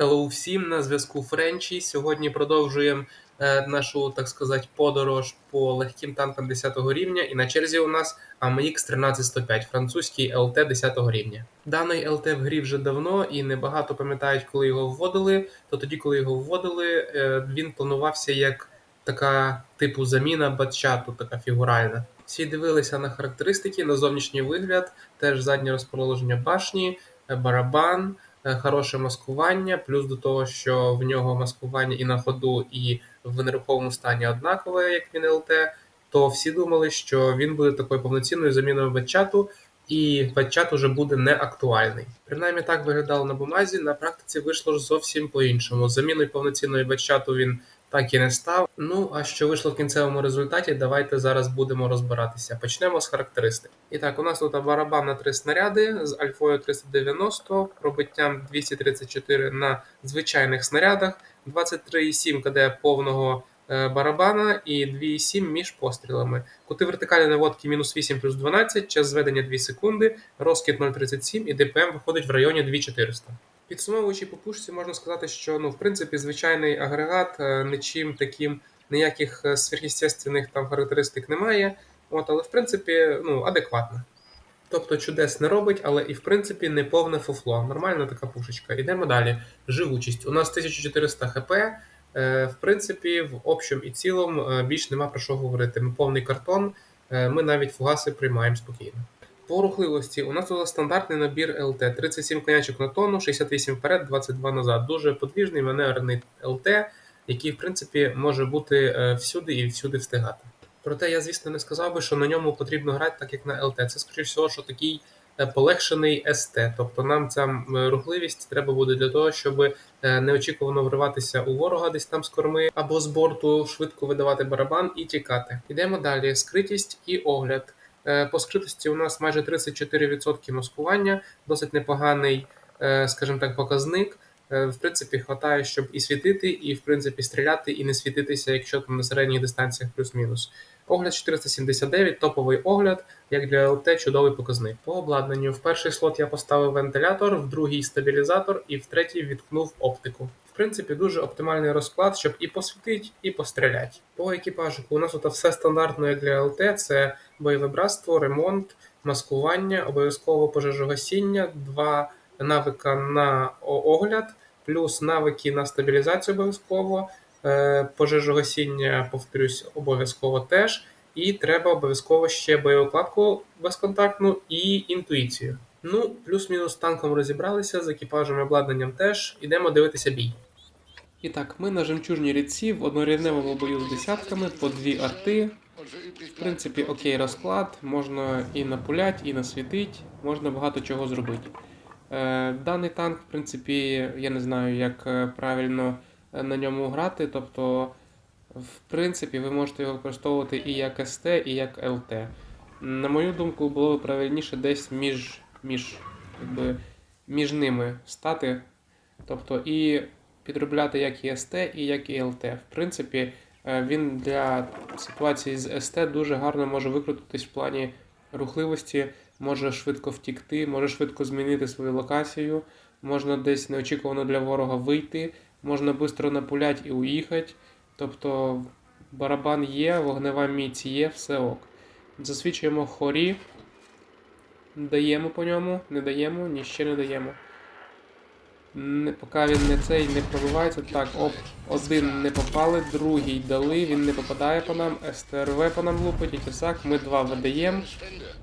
Hello всім на зв'язку Френчі. Сьогодні продовжуємо е, нашу, так сказати, подорож по легким танкам 10 рівня. І на черзі у нас AMX 13105, французький ЛТ 10 рівня. Даний ЛТ в грі вже давно і небагато пам'ятають, коли його вводили. То тоді, коли його вводили, е, він планувався як така типу заміна батчату, така фігуральна. Всі дивилися на характеристики, на зовнішній вигляд, теж заднє розположення башні, е, барабан, хороше маскування, плюс до того, що в нього маскування і на ходу, і в нерухомому стані однакове, як він ЛТ, то всі думали, що він буде такою повноцінною заміною батчату, і батчат уже буде не актуальний. Принаймні так виглядало на бумазі. На практиці вийшло ж зовсім по-іншому. Заміною повноцінної батчату він так і не став. Ну а що вийшло в кінцевому результаті, давайте зараз будемо розбиратися. Почнемо з характеристик. І так, у нас тут барабан на 3 снаряди з альфою 390, пробиттям 234 на звичайних снарядах, 23,7 КД повного е, барабана і 2,7 між пострілами. Кути вертикальної наводки мінус 8 плюс 12, час зведення 2 секунди, розкид 0,37 і ДПМ виходить в районі 2400. Підсумовуючи по пушці, можна сказати, що ну, в принципі, звичайний агрегат е, нічим таким ніяких е, сверхъестественних там характеристик немає. От, але в принципі, ну, адекватно. Тобто чудес не робить, але і в принципі не повне фуфло. Нормальна така пушечка. Йдемо далі. Живучість. У нас 1400 хп. Е, В принципі, в общому і цілому більш нема про що говорити. Ми повний картон, ми навіть фугаси приймаємо спокійно. По рухливості у нас тут стандартний набір ЛТ: 37 конячок на тонну, 68 вперед, 22 назад. Дуже подвіжний маневрений ЛТ, який, в принципі, може бути е, всюди і всюди встигати. Проте я, звісно, не сказав би, що на ньому потрібно грати так, як на ЛТ. Це, скоріш всього, що такий е, полегшений СТ. Тобто нам ця рухливість треба буде для того, щоб е, неочікувано вриватися у ворога десь там з корми або з борту, швидко видавати барабан і тікати. Йдемо далі. Скритість і огляд. Е, По скритості у нас майже 34% маскування, досить непоганий, е, скажімо так, показник. Е, В принципі, хватає, щоб і світити, і в принципі стріляти, і не світитися, якщо там на середніх дистанціях плюс-мінус. Огляд 479, топовий огляд, як для ЛТ, чудовий показник. По обладнанню в перший слот я поставив вентилятор, в другий стабілізатор, і в третій відкнув оптику. В принципі, дуже оптимальний розклад, щоб і посвітить, і постріляти. По екіпажику у нас тут все стандартно як для ЛТ: це бойове братство, ремонт, маскування, обов'язково пожежогасіння, два навика на огляд, плюс навики на стабілізацію обов'язково, е, пожежогасіння, повторюсь, обов'язково теж. І треба обов'язково ще боєукладку безконтактну і інтуїцію. Ну, плюс-мінус танком розібралися, з екіпажем і обладнанням теж. Ідемо дивитися бій. І так, ми на жемчужній рідці в однорівневому бою з десятками по дві арти. В принципі, окей розклад, можна і напулять, і насвітить, можна багато чого зробити. Е, даний танк, в принципі, я не знаю, як е, правильно е, на ньому грати. Тобто, в принципі, ви можете його використовувати і як СТ, і як ЛТ. На мою думку, було б правильніше десь між, між, якби, між ними стати. Тобто і підробляти як і і як і. В принципі, е, він для ситуації з СТ дуже гарно може викрутитись в плані рухливості, може швидко втікти, може швидко змінити свою локацію, можна десь неочікувано для ворога вийти, можна швидко напулять і уїхати. Тобто барабан є, вогнева міць є, все ок. Засвічуємо хорі, даємо по ньому, не даємо, ні ще не даємо. Не, поки він не цей не пробивається. Так, оп, один не попали, другий дали, він не попадає по нам, СТРВ по нам лупить, і тісак, ми два видаємо.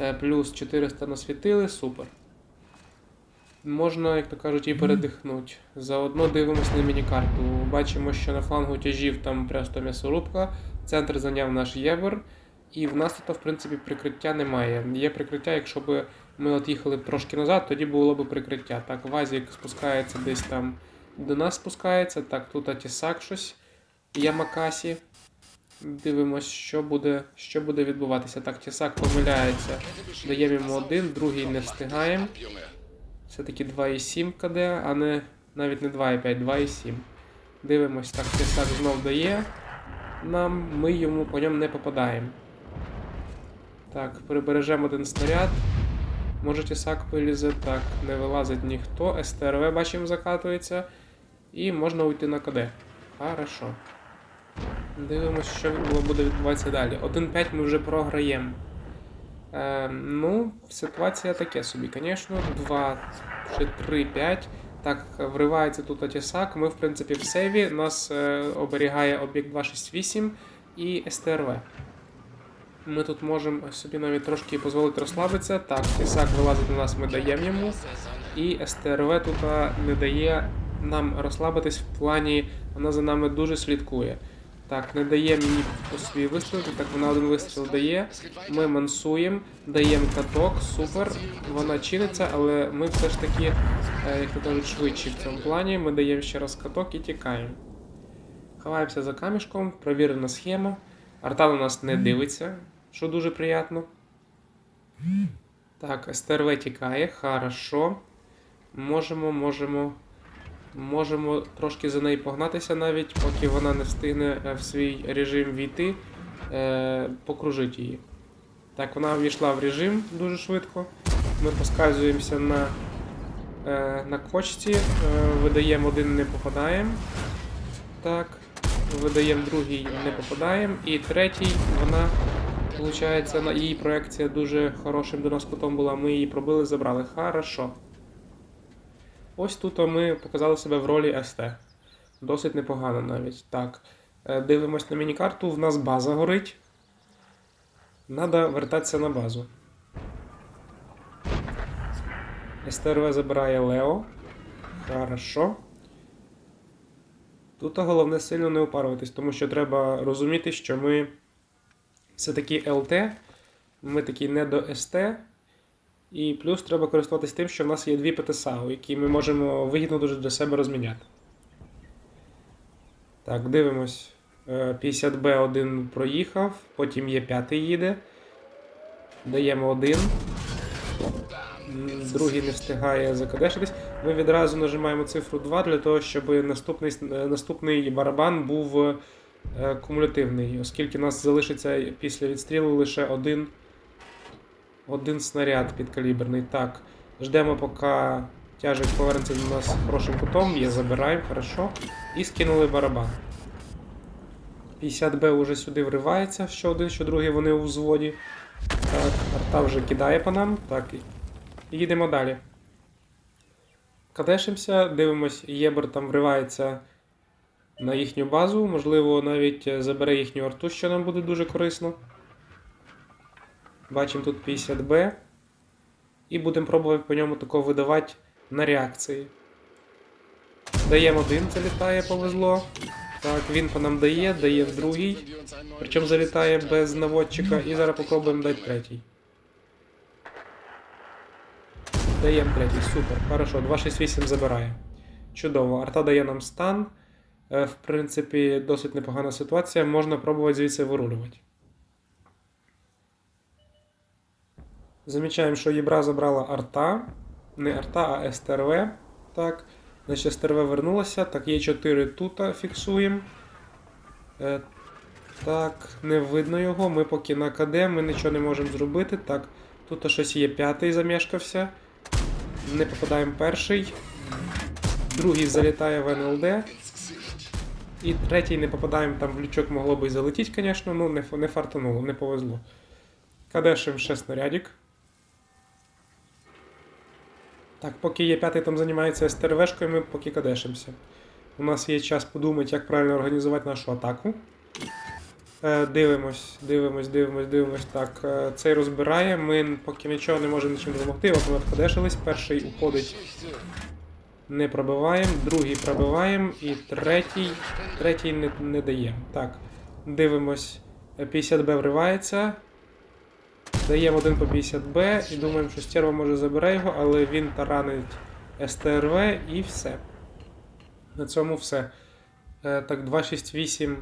Е, плюс 400 насвітили, супер. Можна, як то кажуть, і передихнути. Заодно дивимось на міні-карту. Бачимо, що на флангу тяжів там просто м'ясорубка, центр зайняв наш євер. І в нас тут, в принципі, прикриття немає. Є прикриття, якщо б ми от їхали трошки назад, тоді було б прикриття. Так, Вазік спускається десь там до нас спускається. Так, тут Атісак щось. Ямакасі. Дивимось, що буде, що буде відбуватися. Так, Тісак помиляється. Даємо йому один, другий не встигаємо. Все-таки 2,7 КД, а не навіть не 2,5, 2,7. Дивимось, так, Тісак знов дає. Нам ми йому по ньому не попадаємо. Так, прибережемо один снаряд. Може тісак вилізе. Так, не вилазить ніхто. СТРВ бачимо закатується. І можна уйти на КД. Хорошо. Дивимося, що буде відбуватися далі. 1-5 ми вже програємо. Е, ну, ситуація таке собі, звісно. 2 чи 3-5. Так, вривається тут Атісак. Ми, в принципі, в сейві. Нас е, оберігає об'єкт 268 і СТРВ. Ми тут можемо собі навіть трошки дозволити розслабитися. Так, Тісак вилазить на нас, ми даємо йому. І СТРВ тут не дає нам розслабитись в плані, вона за нами дуже слідкує. Так, не дає мені по свій вистріл, так вона один вистріл дає. Ми мансуємо, даємо каток, супер, вона чиниться, але ми все ж таки, е, як то кажуть, швидші в цьому плані. Ми даємо ще раз каток і тікаємо. Ховаємося за камішком, провірена схема. Артан у нас не дивиться, що дуже приємно. Так, СТРВ тікає, хорошо. Можемо, можемо. Можемо трошки за нею погнатися навіть, поки вона не встигне е, в свій режим війти, е, покружити її. Так, вона ввійшла в режим дуже швидко. Ми поскальзуємося на, е, на кочці, е, видаємо один, не попадаємо. Так, видаємо другий, не попадаємо. І третій, вона, виходить, її проекція дуже хорошим до нас кутом була. Ми її пробили, забрали. Хорошо. Ось тут ми показали себе в ролі СТ. Досить непогано навіть. Так. е, Дивимось на міні-карту. В нас база горить. Надо вертатися на базу. СТРВ забирає Лео. Хорошо. Тут головне сильно не упаруватись, тому що треба розуміти, що ми все-таки ЛТ, ми такі не до СТ. І плюс треба користуватись тим, що в нас є дві ПТСАУ, які ми можемо вигідно дуже для себе розміняти. Так, дивимось. Е, 50Б1 проїхав, потім є п'ятий їде. Даємо один. Другий не встигає закадешитись. Ми відразу нажимаємо цифру 2 для того, щоб наступний, е, наступний барабан був кумулятивний, оскільки нас залишиться після відстрілу лише один один снаряд підкаліберний. Так. Ждемо, поки тяжик повернеться до нас хорошим кутом. Є, забираємо, хорошо. І скинули барабан. 50Б уже сюди вривається, що один, що другий вони у взводі. Так, арта вже кидає по нам. Так. І їдемо далі. Кадешимося, дивимось, Єбер там вривається на їхню базу. Можливо, навіть е, забере їхню арту, що нам буде дуже корисно. Бачимо тут 50Б. І будемо пробувати по ньому тако видавати на реакції. Даємо один, залітає, повезло. Так, він по нам дає, дає в другий. Причому залітає без наводчика. І зараз попробуємо дати третій. Даємо третій, супер. Хорошо, 268 забирає. Чудово. Арта дає нам стан. Е, В принципі, досить непогана ситуація. Можна пробувати звідси вирулювати. Замічаємо, що Єбра забрала арта. Не арта, а СТРВ. Так. Значить, СТРВ вернулася. Так, є 4 тут фіксуємо. Е, так, не видно його. Ми поки на КД, ми нічого не можемо зробити. Так, тут щось є п'ятий замішкався. Не попадаємо перший. Другий залітає в НЛД. І третій не попадаємо, там в лючок могло би і залетіти, звісно, ну не, не фартануло, не повезло. Кадешим ще снарядик. Так, поки є п'ятий там займається СТРВшкою, ми поки кадешимося. У нас є час подумати, як правильно організувати нашу атаку. Е, дивимось, дивимось, дивимось, дивимось. Так, е, цей розбирає. Ми поки нічого не можемо нічим допомогти. От ми откадешились. Перший уходить. Не пробиваємо, другий пробиваємо, і третій, третій не, не даємо. Так, дивимось. Е, 50Б вривається. Даємо один по 50Б і думаємо, що стерва може забере його, але він таранить СТРВ і все. На цьому все. Е, так, 268,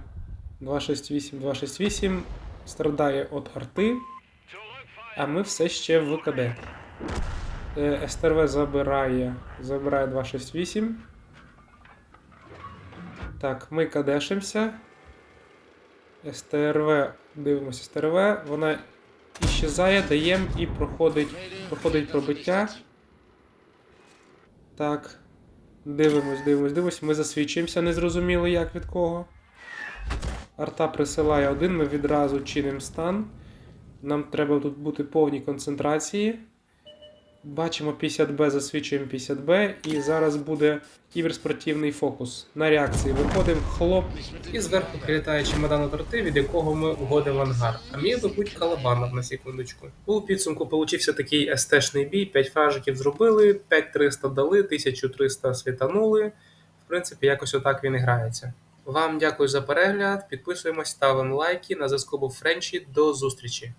268, 268 страдає від арти, а ми все ще в КД. Е, СТРВ забирає, забирає 268. Так, ми кадешимося. СТРВ, дивимося СТРВ, вона іщезає, даємо і проходить, проходить пробиття. Так. Дивимось, дивимось, дивимось. Ми засвідчимося, не зрозуміло як від кого. Арта присилає один, ми відразу чинимо стан. Нам треба тут бути повній концентрації. Бачимо 50Б, засвідчуємо 50Б, і зараз буде кіберспортивний фокус. На реакції виходимо, хлоп. І зверху прилітає чемодан у торти, від якого ми угодимо в ангар. А мій вибуть Калабанов на секундочку. У підсумку получився такий естешний бій. 5 фражиків зробили, 5300 дали, 1300 світанули. В принципі, якось отак він і грається. Вам дякую за перегляд. Підписуємось, ставимо лайки. На зв'язку був Френчі. До зустрічі!